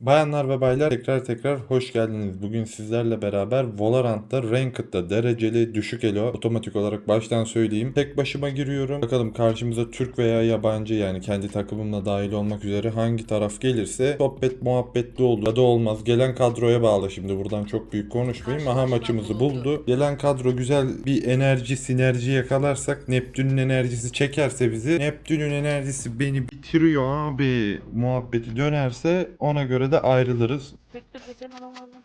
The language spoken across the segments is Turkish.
Bayanlar ve baylar tekrar tekrar hoş geldiniz. Bugün sizlerle beraber Valorant'ta Ranked'da dereceli düşük elo otomatik olarak baştan söyleyeyim. Tek başıma giriyorum. Bakalım karşımıza Türk veya yabancı yani kendi takımımla dahil olmak üzere hangi taraf gelirse sohbet muhabbetli olur ya da olmaz. Gelen kadroya bağlı şimdi buradan çok büyük konuşmayayım. Aha maçımızı buldu. Gelen kadro güzel bir enerji sinerji yakalarsak Neptün'ün enerjisi çekerse bizi Neptün'ün enerjisi beni bitiriyor abi muhabbeti dönerse ona göre de ayrılırız. Bekle geçen adam var lan.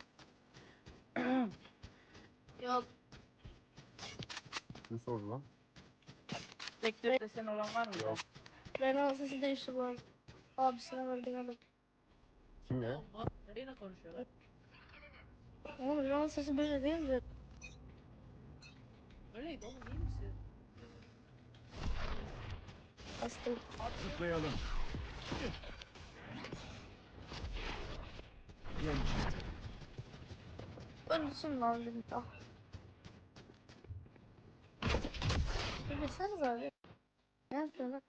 ya Ne sordu lan? bekle desen olan var mı? Yok. Ben ansızın değişti bu arada. Abisine verdim adam. Kim ya? Neyle konuşuyorlar? Oğlum an sesi böyle değil mi? Öyleydi oğlum iyi misin? Astım. Zıplayalım. Yem çıktı. Ölüsün lan. Ah. Söyleseniz abi. Ne yapıyorsun?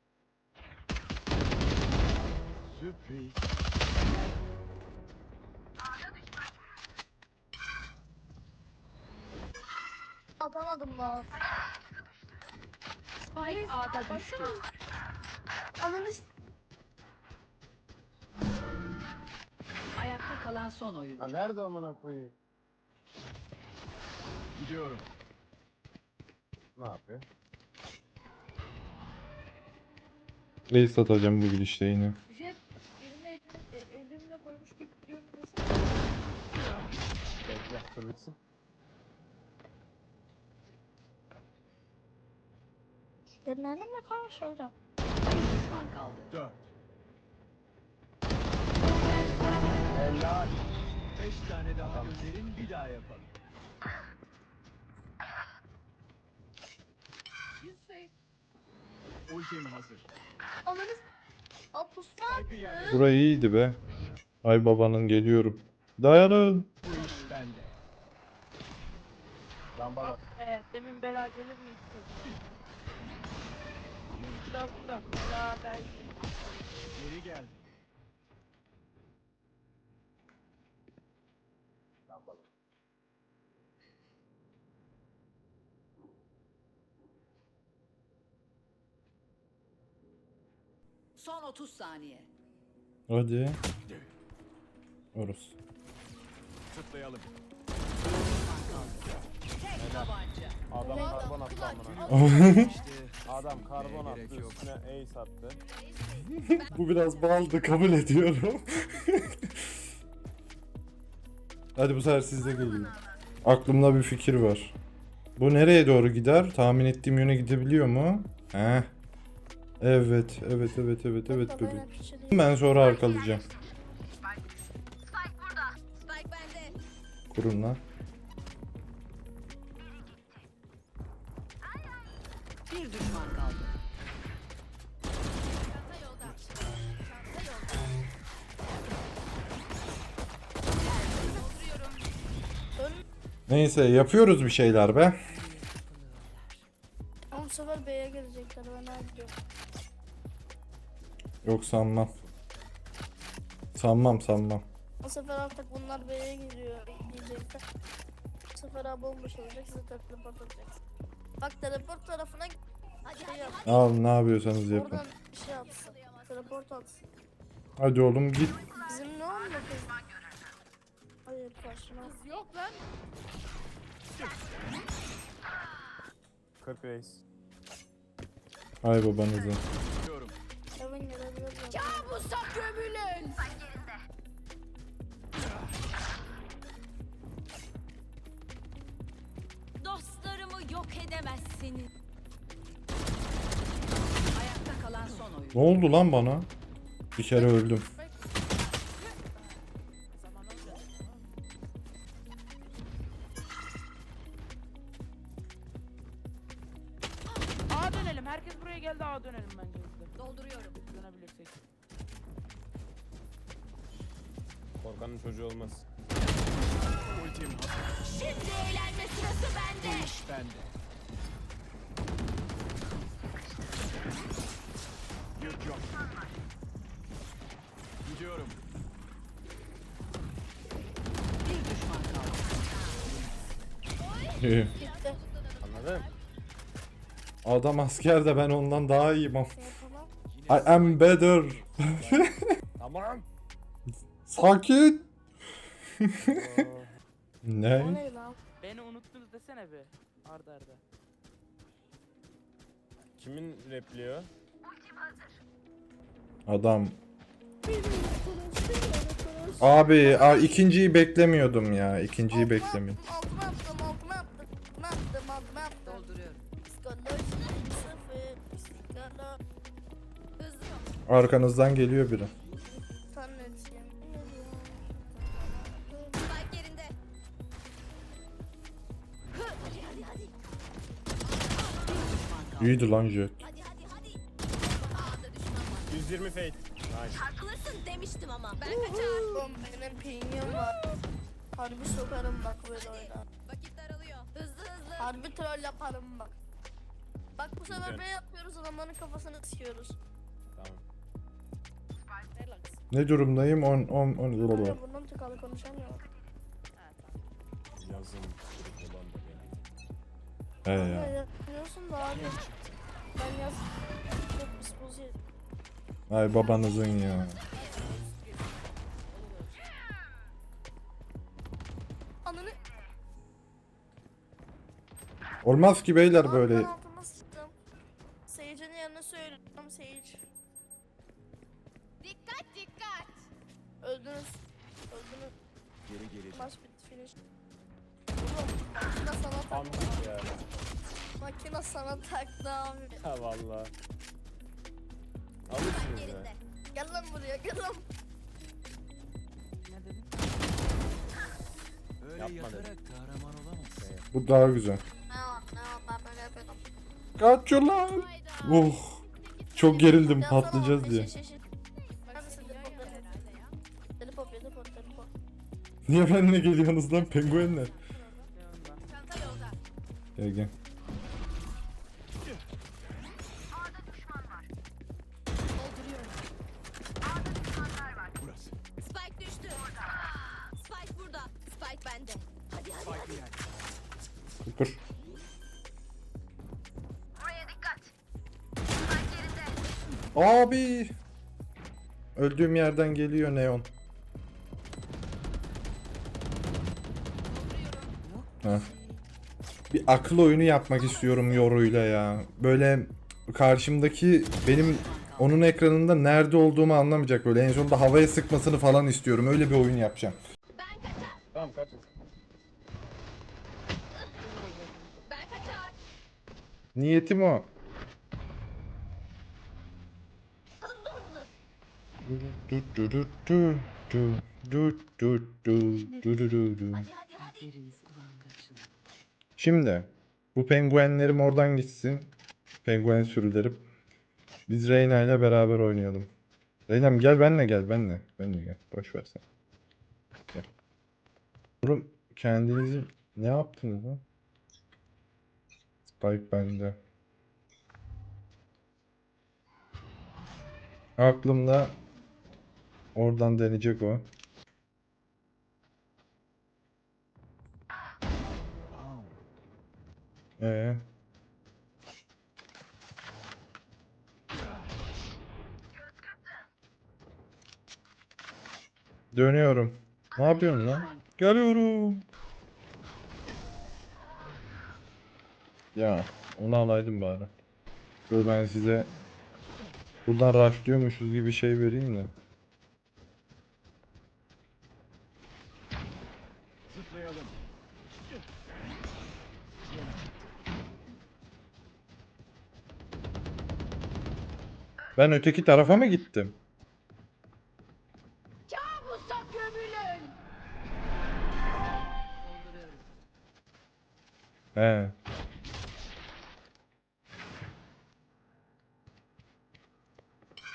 Sürpriz. Atamadım lan. Spike A'da düştü. Ananı kalan son oyuncu. Ha nerede amına koyayım? Gidiyorum. Ne yapıyor? Reis atacağım bu gidişte yine. Jet e, elimle koymuş gibi diyorum. Bekle dur bitsin. Ben elimle konuşacağım. Düşman kaldı. Dört. Helal. Beş tane daha gönderin bir daha yapalım. Ultim hazır. S- Apustan. Burayı iyiydi be. Ay babanın geliyorum. Dayanın. Bu iş bende. Lamba bak. Evet demin bela gelir mi istedim. Burada burada. Bela belki. Geri geldi. Son 30 saniye. Hadi. Tek tabanca. Adam karbon attı amına. İşte Adam karbon attı üstüne ace attı. bu biraz baldı kabul ediyorum. Hadi bu sefer sizde geliyor. Aklımda bir fikir var. Bu nereye doğru gider? Tahmin ettiğim yöne gidebiliyor mu? Heh. Evet, evet, evet, evet, evet bebeğim. Ben sonra arkalayacağım. Spike bende. Kurun lan. Bir düşman kaldı. Neyse yapıyoruz bir şeyler be. Yok sanmam. Sanmam sanmam. Bu sefer artık bunlar B'ye gidiyor diyecekler. Bu sefer abi bomboş olacak. Size teleport atacaksın. Bak teleport tarafına şey yap. Al ne yapıyorsanız yapın. Oradan şey atsın. Teleport atsın. Hadi oğlum git. Bizim ne oldu kız? Hayır karşıma. Yok lan. 40 ace. Hay babanızı. gidiyorum. Heaven gelebilir. Ya bu saf gömülün. Dostlarımı yok edemezsiniz. Ayakta kalan son oyuncu. Ne oldu lan bana? Bir kere öldüm. A dönelim. Herkes buraya geldi A dönelim bence. Dolduruyorum. Dönebilirsek. Korkanın çocuğu olmaz. Ultim. Şimdi eğlenme sırası bende. Bu bende. Güç yok. Gidiyorum. Bir düşman kaldı. Anladım. Adam asker de ben ondan daha iyiyim. I am better. Tamam. Sakin. O ne? ne lan? Beni unuttunuz desene be. Arda arda. Kimin repliği o? Adam. Abi a, ikinciyi beklemiyordum ya. İkinciyi beklemiyordum. Altıma Arkanızdan geliyor biri. Tanrıcığım. Spike yerinde. İyiydi lan jet. Hadi hadi hadi. A'da düşman var. 120 fade. Nice. Haklısın demiştim ama. Ben kaçar. Oğlum benim pingim var. Harbi sokarım bak böyle oyuna. Vakit daralıyor. Hızlı hızlı. Harbi troll yaparım bak. Bak bu sefer ne yapıyoruz adamların kafasını sıkıyoruz. Tamam. Ne durumdayım? 10 10 10 Böyle bundan tıkalı konuşamıyor. Yazın. He Ya. Biliyorsun da abi. Ben yaz çok dispozi. Ay babanızın ya. Ananı Olmaz ki beyler böyle. Bitti finish. Oğlum makine sana Tam taktı. git ya. Makine sana taktı abi. Ha valla. Alırsınız ya. yerinde. Gel lan buraya gel lan. Ne dedin? Öyle Yapma yatarak dedim. kahraman olamazsın. Bu daha güzel. Ne var ne var ben böyle yapıyordum. Kaçıyor lan. Oh. Çok gerildim patlayacağız diye. Niye benimle geliyorsunuz lan penguenler? Gel gel. Burası. Spike düştü. Spike burada. Spike bende. Hadi. Abi. Öldüğüm yerden geliyor neon. Heh. Bir akıl oyunu yapmak istiyorum yoruyla ya. Böyle karşımdaki benim onun ekranında nerede olduğumu anlamayacak böyle. En sonunda havaya sıkmasını falan istiyorum. Öyle bir oyun yapacağım. Ben kaçar. Tamam kaçın. Ben kaçar. Niyetim o. Du du du Şimdi bu penguenlerim oradan gitsin. Penguen sürülerim. Biz Reyna ile beraber oynayalım. Reyna'm gel benle gel benle. Benle gel. Boş ver sen. Gel. Oğlum kendinizi ne yaptınız lan? Spike bende. Aklımda oradan deneyecek o. Ee. Dönüyorum. Ne yapıyorsun lan? Geliyorum. Ya onu alaydım bari. Dur ben size buradan rushlıyormuşuz gibi şey vereyim de. Ben öteki tarafa mı gittim? Kabusa gömülün. He.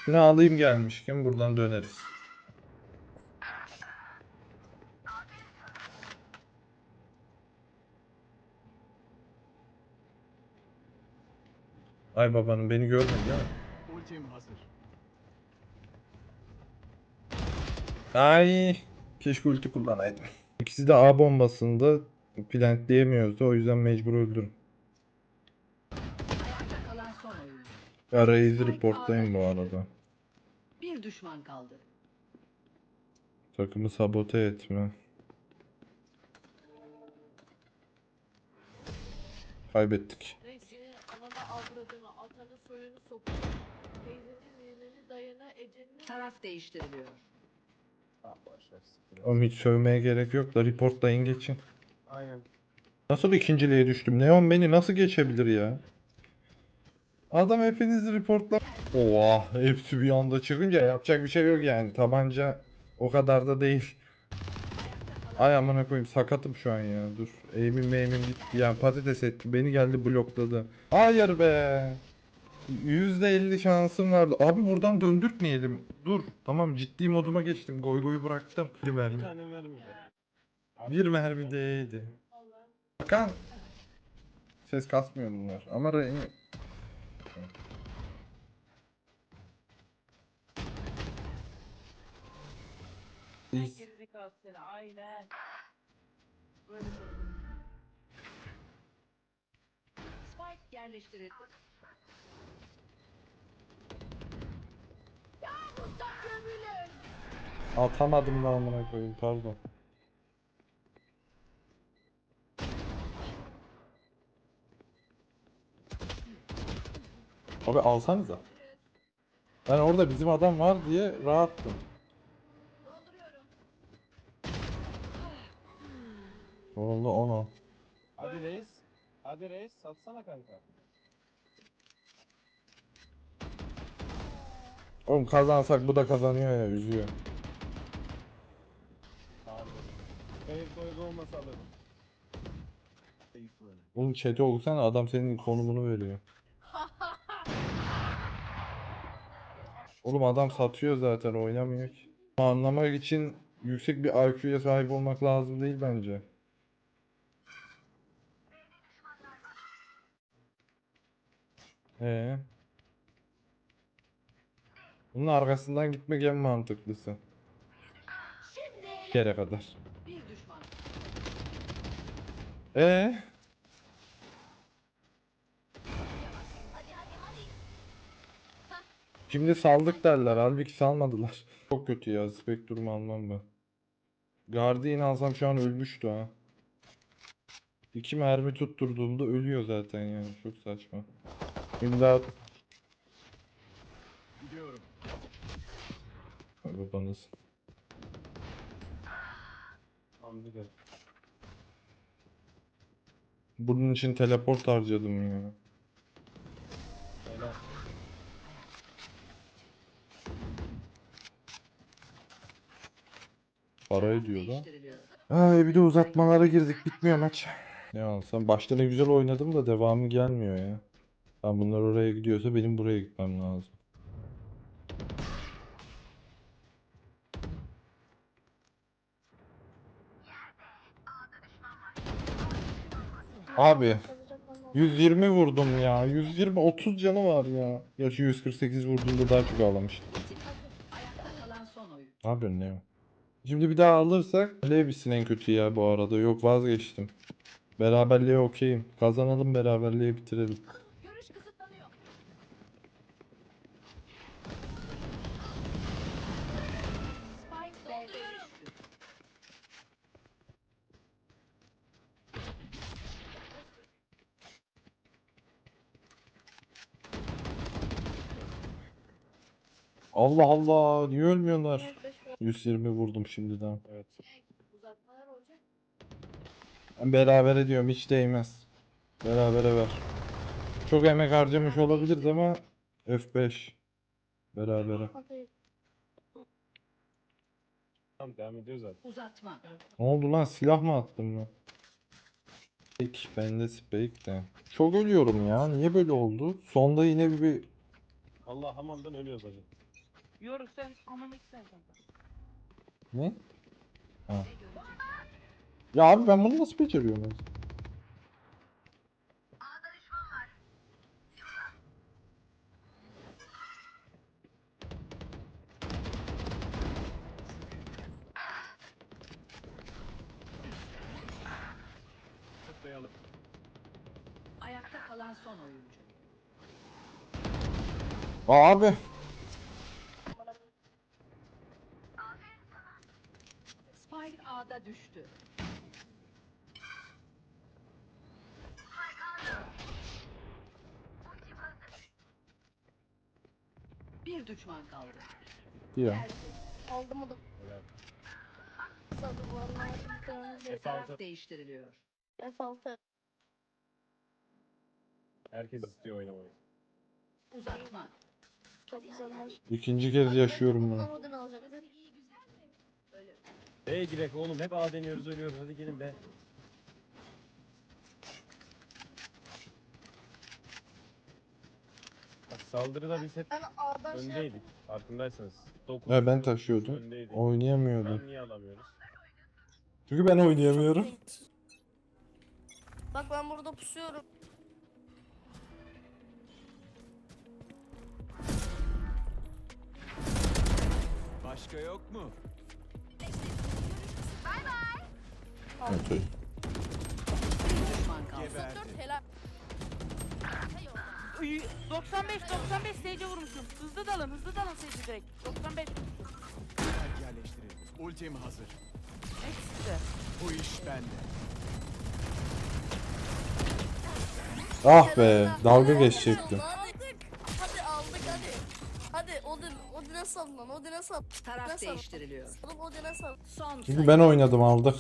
Şunu alayım gelmişken buradan döneriz. Ay babanın beni görmedi değil mi? Ultim hazır. Ay keşke ulti kullanaydım. İkisi de A bombasında Plant diyemiyoruz da o yüzden mecbur. Ya Raze'i reportlayın bu arada. Bir düşman kaldı. Takımı sabote etme. Kaybettik. Neyse ananı avradını atanı soyunu sokuyor. Teyzenin yeğenini Taraf değiştiriliyor. Ah. Oğlum hiç sövmeye gerek yok da reportlayın geçin. Aynen. Nasıl ikinciliğe düştüm? Neon beni nasıl geçebilir ya? Adam hepinizi reportla. Oha hepsi bir anda çıkınca yapacak bir şey yok yani. Tabanca o kadar da değil. Ay amına koyayım sakatım şu an ya. Dur. Eğimim eğimim gitti ya. Patates etti. Beni geldi blokladı. Hayır be. %50 şansım vardı. Abi buradan döndürtmeyelim. Dur. Tamam ciddi moduma geçtim. Goy goyu bıraktım. Bir mermi. Bir tane vermedi. Bir mermi değdi. Bakan. Ses kasmıyor bunlar. Ama re... İyi. Gerizekalı seni aynen. Böyle Spike yerleştirildi. Atamadım da amına koyayım pardon. Abi alsanıza. Ben orada bizim adam var diye rahattım. Oldu onu. Hadi reis. Hadi reis satsana kanka. Oğlum kazansak bu da kazanıyor ya üzüyor. Hayır doygu olmasa adam senin konumunu veriyor. Oğlum adam satıyor zaten oynamıyor ki. Anlamak için yüksek bir IQ'ya sahip olmak lazım değil bence. Ee. Bunun arkasından gitmek en mantıklısı. Bir yere kadar. Ee. Şimdi saldık derler. Halbuki salmadılar. Çok kötü ya. Spectrum almam ben. Guardian alsam şu an ölmüştü ha. İki mermi tutturduğumda ölüyor zaten yani. Çok saçma. İmdat. Gidiyorum. Babanız. Tamam gidelim. Bunun için teleport harcadım ya. Helal. Para ediyor da. Değiştiriliyor. Ay bir de uzatmalara girdik. Bitmiyor maç. Ne alsam? Başta ne güzel oynadım da devamı gelmiyor ya. Ben bunlar oraya gidiyorsa benim buraya gitmem lazım. Abi Kalacak ama. 120 vurdum ya. 120 30 canı var ya. Gerçi 148 vurduğumda daha çok oyuncu. Ne yapıyorsun? Şimdi bir daha alırsak Levis'in en kötü ya bu arada. Yok vazgeçtim. Beraberliğe okeyim. Kazanalım beraberliğe bitirelim. Görüş kısıtlanıyor. Spike B'de düştü. Allah Allah niye ölmüyorlar? Evet, beş var. 120 vurdum şimdiden. Evet. uzatmalar olacak. Ben beraber ediyorum hiç değmez. Berabere ver. Çok emek harcamış olabiliriz ama F5. Berabere. Tamam devam ediyor zaten. Uzatma. Ne oldu lan silah mı attım ben? Spake, bende Spake de. Çok ölüyorum ya. Niye böyle oldu? Sonda yine bir. Allah hamamdan ölüyoruz hacı. Yoruk sen aman sen kanka. Ne? Ha. Ya abi ben bunu nasıl beceriyorum? Zıplayalım. Ayakta kalan son oyuncu. Abi. Spike A'da düştü. Bir düşman kaldı. Tane de. F6. Taraf değiştiriliyor. F6. Herkes istiyor oynamayı. Uzatma. Çok güzel maç. İkinci kez yaşıyorum alacak. B'ye girek oğlum hep A deniyoruz ölüyoruz hadi gelin be. Saldırıda biz hep Ben A'dan şey öndeydik. Farkındaysanız. Ben taşıyordum. öndeydik. Oynayamıyordum. Ben niye alamıyoruz? Çünkü ben oynayamıyorum. Bak ben burada pusuyorum. Başka yok mu? Düşman kaldı. Helal. 95 95 seyirci vurmuşum. Hızlı dalın hızlı dalın seyirci direkt. 95 Spike yerleştirildi. Ultim hazır. eksi. Bu iş bende. Ah be, dalga geçecektim. Aldık. Hadi aldık hadi. Hadi Odin, Odin'e sal lan, Odin'e sal. Taraf değiştiriliyor. Oğlum Odin'e sal. Son Çünkü ben oynadım aldık.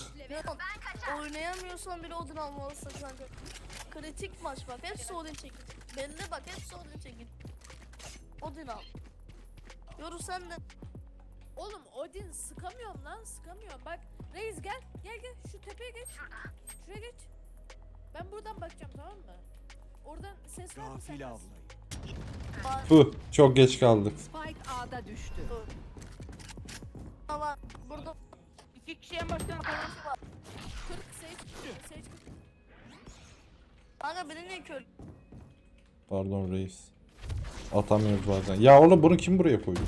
Oynayamıyorsan bile Odin almalısın kanka. Kritik maç bak, hepsi Odin çekil. Belli bak, hepsi Odin çekil. Odin al. Yoru sen de. Oğlum Odin sıkamıyorum lan sıkamıyorum. Bak Reis gel gel gel şu tepeye geç. Şuraya geç. Ben buradan bakacağım tamam mı? Oradan ses var mı Gafil senden? avlayın. Çok geç kaldık. Spike A'da düştü. var. Burada İki kişi en baştan kalan. 40 Sage Sage 40. kanka beni niye kör? Pardon reis. Atamıyoruz bazen. Ya oğlum bunu kim buraya koydu?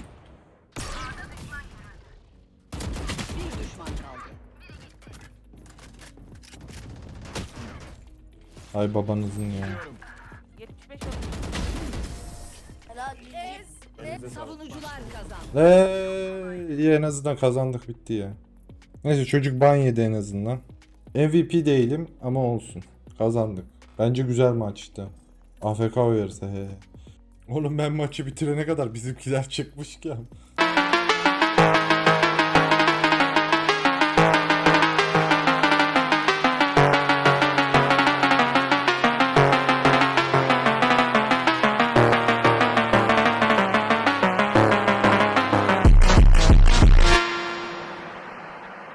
Bir düşman kaldı. Ay babanızın ya. 75 alın. Helal. GG. Elinize sağlık. Savunucular kazandı. Eee, iyi en azından kazandık bitti ya. Neyse çocuk ban yedi en azından. MVP değilim ama olsun. Kazandık. Bence güzel maçtı. AFK uyarısı he. Oğlum ben maçı bitirene kadar bizimkiler çıkmışken.